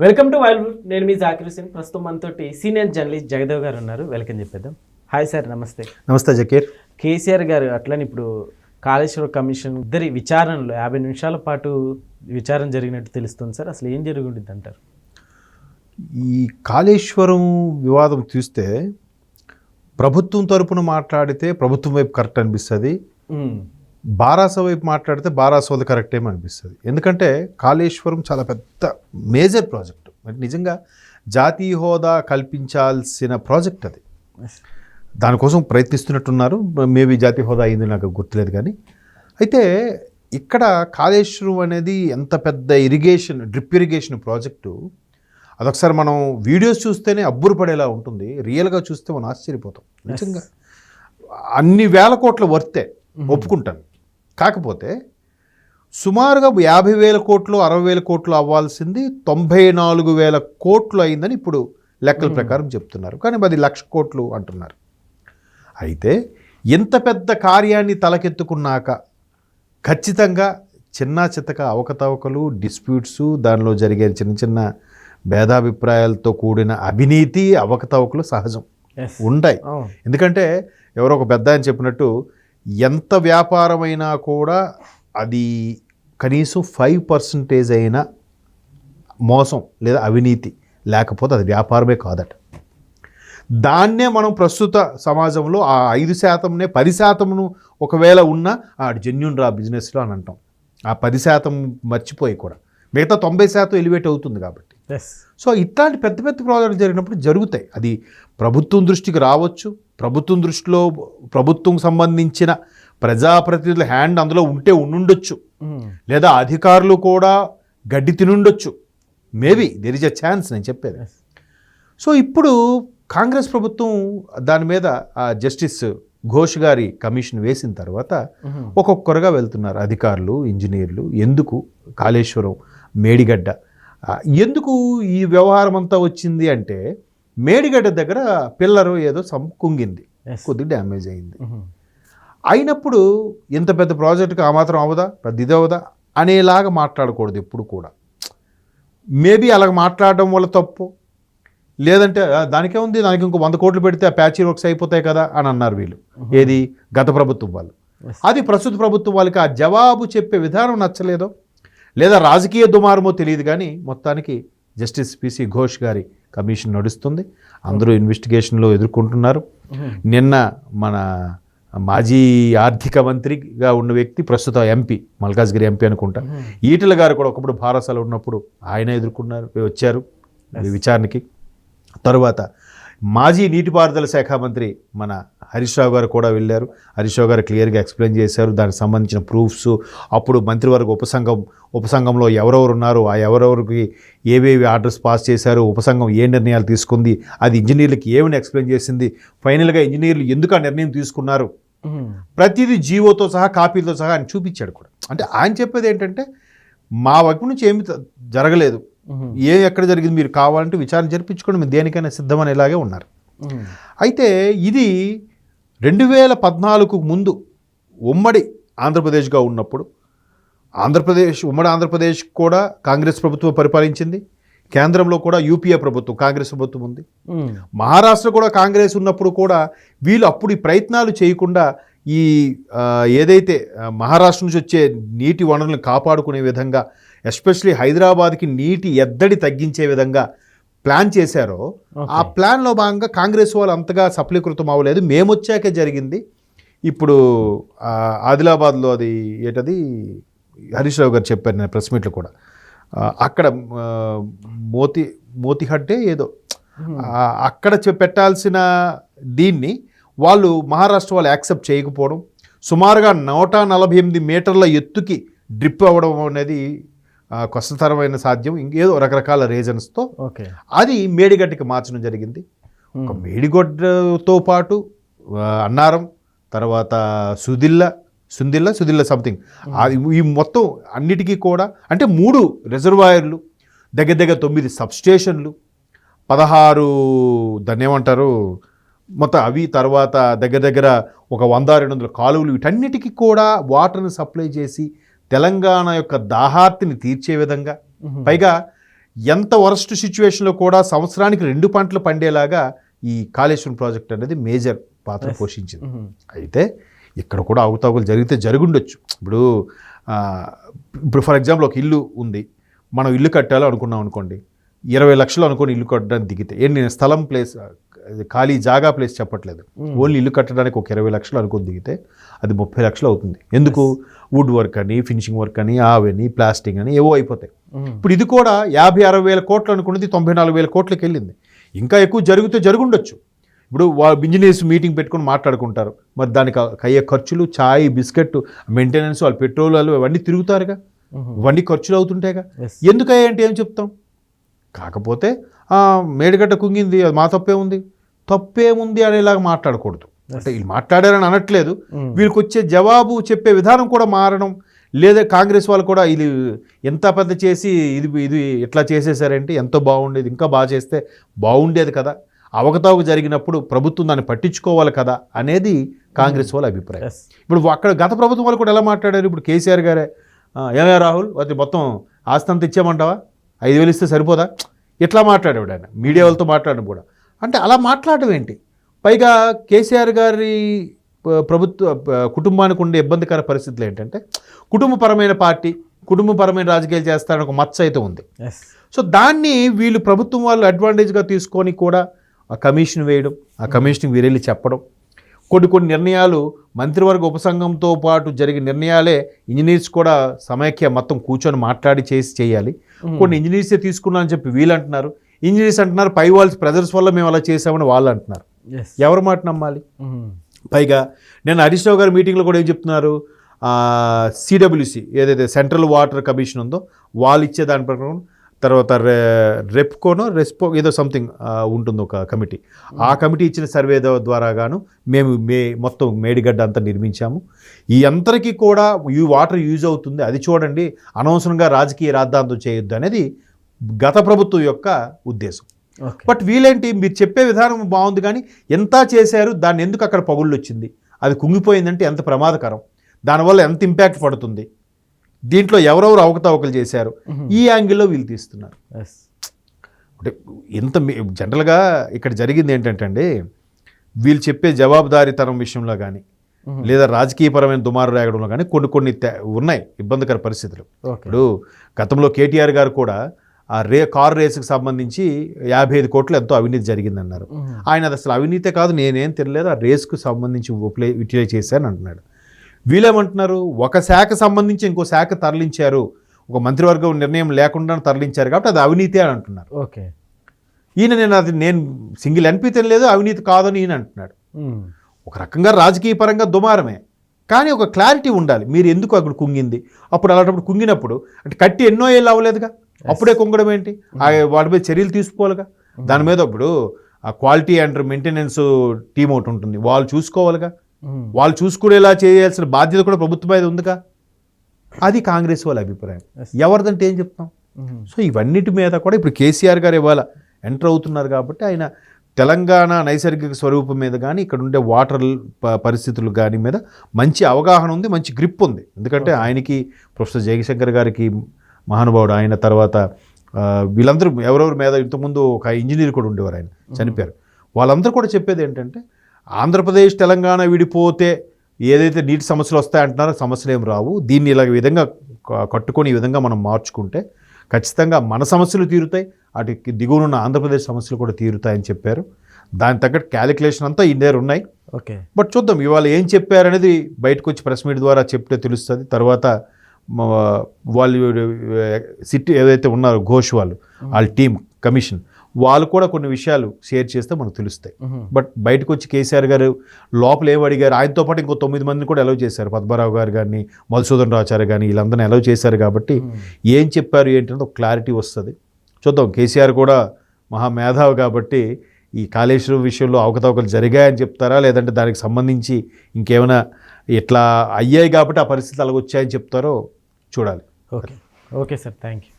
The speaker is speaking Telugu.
వెల్కమ్ టు వైల్డ్ నేను మీ జాకిర్ హుసేన్ ప్రస్తుతం మనతోటి సీనియర్ జర్నలిస్ట్ జగదేవ్ గారు ఉన్నారు. వెల్కమ్ చెప్పేద్దాం. హాయ్ సార్ నమస్తే. నమస్తే జకీర్. కేసీఆర్ గారు అట్లని ఇప్పుడు కాళేశ్వర కమిషన్ ఇద్దరి విచారణలో యాభై నిమిషాల పాటు విచారణ జరిగినట్టు తెలుస్తుంది సార్. అసలు ఏం జరిగి అంటారు? ఈ కాళేశ్వరం వివాదం చూస్తే ప్రభుత్వం తరపున మాట్లాడితే ప్రభుత్వం వైపు కరెక్ట్ అనిపిస్తుంది. బారాస వైపు మాట్లాడితే బారాసోది కరెక్ట్ ఏమో అనిపిస్తుంది. ఎందుకంటే కాళేశ్వరం చాలా పెద్ద మేజర్ ప్రాజెక్ట్. అంటే నిజంగా జాతీయ హోదా కల్పించాల్సిన ప్రాజెక్ట్ అది. దానికోసం ప్రయత్నిస్తున్నట్టున్నారు. మేబీ జాతీయ హోదా అయింది నాకు గుర్తులేదు కానీ. అయితే ఇక్కడ కాళేశ్వరం అనేది ఎంత పెద్ద ఇరిగేషన్ డ్రిప్ ఇరిగేషన్ ప్రాజెక్టు అదొకసారి మనం వీడియోస్ చూస్తేనే అబ్బురపడేలా ఉంటుంది. రియల్గా చూస్తే మనం ఆశ్చర్యపోతాం. నిజంగా అన్ని వేల కోట్ల వర్తే ఒప్పుకుంటాను. కాకపోతే సుమారుగా యాభై వేల కోట్లు అరవై వేల కోట్లు అవ్వాల్సింది తొంభై నాలుగు వేల కోట్లు అయిందని ఇప్పుడు లెక్కల ప్రకారం చెప్తున్నారు. కానీ అది లక్ష కోట్లు అంటున్నారు. అయితే ఎంత పెద్ద కార్యాన్ని తలకెత్తుకున్నాక ఖచ్చితంగా చిన్న చిత్తక అవకతవకలు డిస్ప్యూట్స్ దానిలో జరిగే చిన్న చిన్న భేదాభిప్రాయాలతో కూడిన అవినీతి అవకతవకలు సహజం. ఉంటాయి. ఎందుకంటే ఎవరో ఒక పెద్ద ఆయన చెప్పినట్టు ఎంత వ్యాపారమైనా కూడా అది కనీసం ఫైవ్ పర్సంటేజ్ అయినా మోసం లేదా అవినీతి. లేకపోతే అది వ్యాపారమే కాదట. దాన్నే మనం ప్రస్తుత సమాజంలో ఆ ఐదు శాతంనే పది శాతంను ఒకవేళ ఉన్నా ఆడు జెన్యున్ రా బిజినెస్లో అని అంటాం. ఆ పది శాతం మర్చిపోయి కూడా. మిగతా తొంభై శాతం ఎలివేట్ అవుతుంది కాబట్టి. సో ఇట్లాంటి పెద్ద పెద్ద ప్రాజెక్టులు జరిగినప్పుడు జరుగుతాయి. అది ప్రభుత్వం దృష్టికి రావచ్చు. ప్రభుత్వం దృష్టిలో ప్రభుత్వం సంబంధించిన ప్రజాప్రతినిధుల హ్యాండ్ అందులో ఉంటే ఉండుండొచ్చు. ఉమ్, లేదా అధికారులు కూడా గడ్డి తినుండొచ్చు. Maybe there is a chance నేను చెప్పేది. సో ఇప్పుడు కాంగ్రెస్ ప్రభుత్వం దాని మీద ఆ జస్టిస్ ఘోష్ గారి కమిషన్ వేసిన తర్వాత ఉమ్, ఒక్కొక్కరుగా వెళ్తున్నారు. అధికారులు ఇంజనీర్లు ఎందుకు కాళేశ్వరం మేడిగడ్డ ఎందుకు ఈ వ్యవహారం అంతా వచ్చింది అంటే మేడిగడ్డ దగ్గర పిల్లరు ఏదో కుంగింది. కొద్దిగా డ్యామేజ్ అయింది. అయినప్పుడు ఇంత పెద్ద ప్రాజెక్టుకి ఆ మాత్రం అవదా పెద్ద ఇది అవదా అనేలాగా మాట్లాడకూడదు ఎప్పుడు కూడా. మేబీ అలాగ మాట్లాడడం వల్ల తప్పు. లేదంటే "ఆ, దానికే ఉంది దానికి ఇంకో వంద కోట్లు పెడితే ఆ ప్యాచీ వర్క్స్ అయిపోతాయి కదా అని అన్నారు వీళ్ళు. ఏది? గత ప్రభుత్వం వాళ్ళు. అది ప్రస్తుత ప్రభుత్వం వాళ్ళకి ఆ జవాబు చెప్పే విధానం నచ్చలేదో? లేదా రాజకీయ దుమారమో తెలియదు కానీ మొత్తానికి జస్టిస్ పిసి ఘోష్ గారి కమిషన్ నడుస్తుంది. అందరూ ఇన్వెస్టిగేషన్లో ఎదుర్కొంటున్నారు. నిన్న మన మాజీ ఆర్థిక మంత్రిగా ఉన్న వ్యక్తి ప్రస్తుత ఎంపీ మల్కాజ్గిరి ఎంపీ అనుకుంటా. ఈటల గారు కూడా ఒకప్పుడు భారసాలు ఉన్నప్పుడు ఆయన ఎదుర్కొన్నారు వచ్చారు విచారణకి. తరువాత మాజీ నీటిపారుదల శాఖ మంత్రి మన హరీష్ రావు గారు కూడా వెళ్ళారు. హరీష్ రావు గారు క్లియర్గా ఎక్స్ప్లెయిన్ చేశారు. దానికి సంబంధించిన ప్రూఫ్స్. అప్పుడు మంత్రివర్గ ఉపసంఘం ఉపసంఘంలో ఎవరెవరు ఉన్నారు ఆ ఎవరెవరికి ఏవేవి ఆర్డర్స్ పాస్ చేశారు ఉపసంఘం ఏ నిర్ణయాలు తీసుకుంది అది ఇంజనీర్లకి ఏమని ఎక్స్ప్లెయిన్ చేసింది ఫైనల్గా ఇంజనీర్లు ఎందుకు ఆ నిర్ణయం తీసుకున్నారు? ప్రతిదీ జీవోతో సహా కాపీలతో సహా ఆయన చూపించాడు కూడా. అంటే ఆయన చెప్పేది ఏంటంటే మా వైపు నుంచి ఏమి జరగలేదు. ఏ ఎక్కడ జరిగింది మీరు కావాలంటే విచారణ జరిపించుకోండి మేము దేనికైనా సిద్ధమనేలాగే ఉన్నారు. ఉమ్, అయితే ఇది రెండు వేల పద్నాలుగు ముందు ఉమ్మడి ఆంధ్రప్రదేశ్గా ఉన్నప్పుడు ఆంధ్రప్రదేశ్ ఉమ్మడి ఆంధ్రప్రదేశ్ కూడా కాంగ్రెస్ ప్రభుత్వం పరిపాలించింది. కేంద్రంలో కూడా యూపీఏ ప్రభుత్వం కాంగ్రెస్ ప్రభుత్వం ఉంది. మహారాష్ట్ర కూడా కాంగ్రెస్ ఉన్నప్పుడు కూడా వీళ్ళు అప్పుడు ఈ ప్రయత్నాలు చేయకుండా ఈ ఏదైతే మహారాష్ట్ర నుంచి వచ్చే నీటి వనరులను కాపాడుకునే విధంగా ఎస్పెషలీ హైదరాబాద్కి నీటి ఎద్దడి తగ్గించే విధంగా ప్లాన్ చేశారో ఆ. ప్లాన్లో భాగంగా కాంగ్రెస్ వాళ్ళు అంతగా సఫలీకృతం అవ్వలేదు. మేము వచ్చాకే జరిగింది. ఇప్పుడు ఆదిలాబాద్లో అది ఏంటది? హరీష్ రావు గారు చెప్పారు నేను ప్రెస్ మీట్లో కూడా. అక్కడ మోతి మోతిహట్టే ఏదో. అక్కడ పెట్టాల్సిన దీన్ని వాళ్ళు మహారాష్ట్ర వాళ్ళు యాక్సెప్ట్ చేయకపోవడం సుమారుగా నూట నలభై ఎనిమిది మీటర్ల ఎత్తుకి డ్రిప్ అవ్వడం అనేది కష్టతరమైన సాధ్యం ఇంకేదో రకరకాల రీజన్స్తో ఓకే. అది మేడిగడ్డకి మార్చడం జరిగింది. ఒక మేడిగడ్డతో పాటు అన్నారం తర్వాత సుదిల్ల సుందిల్ల సుదిల్ల సంథింగ్ అది ఈ మొత్తం అన్నిటికీ కూడా అంటే మూడు రిజర్వాయర్లు దగ్గర దగ్గర తొమ్మిది సబ్స్టేషన్లు పదహారు దాన్ని ఏమంటారు మొత్తం అవి తర్వాత దగ్గర దగ్గర ఒక వంద రెండు వందల కాలువలు వీటన్నిటికీ కూడా వాటర్ని సప్లై చేసి తెలంగాణ యొక్క దాహార్తిని తీర్చే విధంగా పైగా ఎంత వరస్ట్ సిచ్యువేషన్లో కూడా సంవత్సరానికి రెండు పంటలు పండేలాగా ఈ కాళేశ్వరం ప్రాజెక్ట్ అనేది మేజర్ పాత్ర. పోషించింది. అయితే ఇక్కడ కూడా అవకతవకలు జరిగితే జరుగుండొచ్చు. ఇప్పుడు ఇప్పుడు ఫర్ ఎగ్జాంపుల్ ఒక ఇల్లు ఉంది. మనం ఇల్లు కట్టాలో అనుకున్నాం అనుకోండి. ఇరవై లక్షలు అనుకోని ఇల్లు కట్టడానికి దిగితే ఏంటి నేను స్థలం ప్లేస్ ఖాళీ జాగా ప్లేస్ చెప్పట్లేదు. మ్మ్. ఓన్లీ ఇల్లు కట్టడానికి ఒక ఇరవై లక్షలు అనుకుని దిగితే అది ముప్పై లక్షలు అవుతుంది. ఎందుకు? వుడ్ వర్క్ అని ఫినిషింగ్ వర్క్ అని ఆవని ప్లాస్టింగ్ అని ఏవో అయిపోతాయి. మ్మ్. ఇప్పుడు ఇది కూడా యాభై అరవై వేల కోట్లు అనుకున్నది తొంభై నాలుగు వేల కోట్లకి వెళ్ళింది. ఇంకా ఎక్కువ జరిగితే జరుగుండొచ్చు. ఇప్పుడు వాళ్ళ ఇంజనీర్స్ మీటింగ్ పెట్టుకొని మాట్లాడుకుంటారు. మరి దానికి అయ్యే ఖర్చులు ఛాయ్ బిస్కెట్ మెయింటెనెన్స్ వాళ్ళ పెట్రోల్ అవన్నీ తిరుగుతారుగా. మ్మ్. ఇవన్నీ ఖర్చులు అవుతుంటాయిగా. ఎందుకయ్యా అంటే ఏం చెప్తాం? కాకపోతే మేడిగడ్డ కుంగింది అది మా తప్పే ఉంది. తప్పే ఉంది అనేలాగా మాట్లాడకూడదు. అంటే వీళ్ళు మాట్లాడారని అనట్లేదు. మ్మ్. వీళ్ళకి వచ్చే జవాబు చెప్పే విధానం కూడా మారడం లేదా కాంగ్రెస్ వాళ్ళు కూడా ఇది ఎంత పెద్ద చేసి ఇది ఇది ఎట్లా చేసేసారంటే ఎంతో బాగుండేది ఇంకా బాగా చేస్తే బాగుండేది కదా. అవకతవక జరిగినప్పుడు ప్రభుత్వం దాన్ని పట్టించుకోవాలి కదా అనేది కాంగ్రెస్ వాళ్ళ అభిప్రాయం. ఇప్పుడు అక్కడ గత ప్రభుత్వం వాళ్ళు కూడా ఎలా మాట్లాడారు? ఇప్పుడు కేసీఆర్ గారే "ఆ, ఏమయ్య రాహుల్ అది మొత్తం ఆస్తి అంతా ఇచ్చామంటావా ఐదు వేలు ఇస్తే సరిపోదా? ఇట్లా మాట్లాడాడు ఆయన? మీడియా వాళ్ళతో మాట్లాడడం కూడా. అంటే అలా మాట్లాడడం ఏంటి పైగా కేసీఆర్ గారి ప్రభుత్వ కుటుంబానికి ఉండే ఇబ్బందికర పరిస్థితులు ఏంటంటే కుటుంబపరమైన పార్టీ కుటుంబపరమైన రాజకీయాలు చేస్తారని ఒక మచ్చ అయితే ఉంది. సో దాన్ని వీళ్ళు ప్రభుత్వం వాళ్ళు అడ్వాంటేజ్గా తీసుకొని కూడా ఆ కమిషన్ వేయడం ఆ కమిషన్కి వీరెళ్ళి చెప్పడం కొన్ని కొన్ని నిర్ణయాలు మంత్రివర్గ ఉపసంఘంతో పాటు జరిగిన నిర్ణయాలే ఇంజనీర్స్ కూడా సమైక్య మొత్తం కూర్చొని మాట్లాడి చేసి చేయాలి మ్మ్. కొన్ని ఇంజనీర్సే తీసుకున్నా అని చెప్పి వీళ్ళు అంటున్నారు ఇంజనీర్స్ అంటున్నారు పై వాళ్ళ ప్రెజర్స్ వల్ల మేము అలా చేసామని వాళ్ళు అంటున్నారు. ఎవరి మాట నమ్మాలి? మ్మ్. పైగా నేను హరీష్ రావు గారి మీటింగ్లో కూడా ఏం చెప్తున్నారు సిడబ్ల్యూసి ఏదైతే సెంట్రల్ వాటర్ కమిషన్ ఉందో వాళ్ళు ఇచ్చే దాని ప్రకారం తర్వాత రె రెప్కోనో రెస్పో ఏదో సంథింగ్ ఉంటుంది ఒక కమిటీ. ఆ కమిటీ ఇచ్చిన సర్వే ద్వారా గాను మేము మే మొత్తం మేడిగడ్డ అంతా నిర్మించాము. ఈ అందరికీ కూడా ఈ వాటర్ యూజ్ అవుతుంది. అది చూడండి అనవసరంగా రాజకీయ రాద్ధాంతం చేయొద్దు అనేది గత ప్రభుత్వం యొక్క ఉద్దేశం. బట్ వీలేంటి మీరు చెప్పే విధానం బాగుంది కానీ ఎంత చేశారు దాన్ని ఎందుకు అక్కడ పగుళ్ళు వచ్చింది అది కుంగిపోయిందంటే ఎంత ప్రమాదకరం దానివల్ల ఎంత ఇంపాక్ట్ పడుతుంది దీంట్లో ఎవరెవరు అవకతవకలు చేశారు. ఈ యాంగిల్లో వీళ్ళు తీస్తున్నారు. అంటే ఎంత మీ- జనరల్గా ఇక్కడ జరిగింది ఏంటంటే అండి వీళ్ళు చెప్పే జవాబుదారీతనం విషయంలో కానీ. లేదా రాజకీయపరమైన దుమారు రేగడంలో కానీ కొన్ని కొన్ని ఉన్నాయి ఇబ్బందికర పరిస్థితులు. ఇప్పుడు గతంలో కేటీఆర్ గారు కూడా ఆ రే కార్ రేసుకు సంబంధించి యాభై ఐదు కోట్లు ఎంతో అవినీతి జరిగిందన్నారు. ఆయన అది అసలు అవినీతే కాదు నేనేం తెలియలేదు ఆ రేస్కు సంబంధించి ఉపలే యూటిలైజ్ చేశాను అంటున్నాడు. వీళ్ళేమంటున్నారు? ఒక శాఖ సంబంధించి ఇంకో శాఖ తరలించారు. ఒక మంత్రివర్గం నిర్ణయం లేకుండా తరలించారు కాబట్టి అది అవినీతి అని అంటున్నారు. ఓకే. ఈయన నేను అది నేను సింగిల్ ఎన్పి తినలేదు అవినీతి కాదని ఈయన అంటున్నాడు. ఒక రకంగా రాజకీయ పరంగా దుమారమే. కానీ ఒక క్లారిటీ ఉండాలి. మీరు ఎందుకు అక్కడ కుంగింది? అప్పుడు అలాంటప్పుడు కుంగినప్పుడు అంటే కట్టి ఎన్నో ఏళ్ళు అవ్వలేదుగా? అప్పుడే కుంగడం ఏంటి? ఆ వాటి మీద చర్యలు తీసుకోవాలిగా? దాని మీద ఇప్పుడు ఆ క్వాలిటీ అండ్ మెయింటెనెన్స్ టీం ఒకటి ఉంటుంది. వాళ్ళు చూసుకోవాలిగా? మ్మ్. వాళ్ళు చూసుకునేలా చేయాల్సిన బాధ్యత కూడా ప్రభుత్వం మీద ఉందిగా? అది కాంగ్రెస్ వాళ్ళ అభిప్రాయం. ఎవరిదంటే ఏం చెప్తాం. సో ఇవన్నిటి మీద కూడా ఇప్పుడు కేసీఆర్ గారు ఇవాళ ఎంటర్ అవుతున్నారు కాబట్టి ఆయన తెలంగాణ నైసర్గిక స్వరూపం మీద కానీ ఇక్కడ ఉండే వాటర్ పరిస్థితులు కానీ మీద మంచి అవగాహన ఉంది మంచి గ్రిప్ ఉంది. ఎందుకంటే ఆయనకి ప్రొఫెసర్ జయశంకర్ గారికి మహానుభావుడు ఆయన తర్వాత వీళ్ళందరూ ఎవరెవరి మీద ఇంతకుముందు ఒక ఇంజనీర్ కూడా ఉండేవారు ఆయన చనిపోయారు. వాళ్ళందరూ కూడా చెప్పేది ఏంటంటే ఆంధ్రప్రదేశ్ తెలంగాణ విడిపోతే ఏదైతే నీటి సమస్యలు వస్తాయంటున్నారో సమస్యలు ఏం రావు. దీన్ని ఇలా విధంగా కట్టుకొని ఈ విధంగా మనం మార్చుకుంటే ఖచ్చితంగా మన సమస్యలు తీరుతాయి అటు దిగువనున్న ఆంధ్రప్రదేశ్ సమస్యలు కూడా తీరుతాయని చెప్పారు. దాని తగ్గట్టు క్యాలిక్యులేషన్ అంతా ఈ దగ్గర ఉన్నాయి. ఓకే. బట్ చూద్దాం ఇవాళ ఏం చెప్పారనేది బయటకు వచ్చి ప్రెస్ మీట్ ద్వారా చెప్తే తెలుస్తుంది. తర్వాత వాళ్ళు సిటీ ఏదైతే ఉన్నారో ఘోష్ వాళ్ళు వాళ్ళ టీం కమిషన్ వాళ్ళు కూడా కొన్ని విషయాలు షేర్ చేస్తే మనకు తెలుస్తాయి. బట్ బయటకు వచ్చి కేసీఆర్ గారు లోపల ఏం అడిగారు? ఆయనతో పాటు ఇంకో తొమ్మిది మందిని కూడా ఎలవ్ చేశారు. పద్మరావు గారు కానీ మధుసూదన్ రాచారు కానీ వీళ్ళందరినీ ఎలవ్ చేశారు కాబట్టి. ఏం చెప్పారు ఏంటంటే ఒక క్లారిటీ వస్తుంది. చూద్దాం కేసీఆర్ కూడా మహా మేధావి కాబట్టి ఈ కాళేశ్వరం విషయంలో అవకతవకలు జరిగాయని చెప్తారా? లేదంటే దానికి సంబంధించి ఇంకేమైనా ఇట్లా అయ్యాయి కాబట్టి ఆ పరిస్థితి అలాగొచ్చాయని చెప్తారో చూడాలి. Okay. Okay sir. Thank you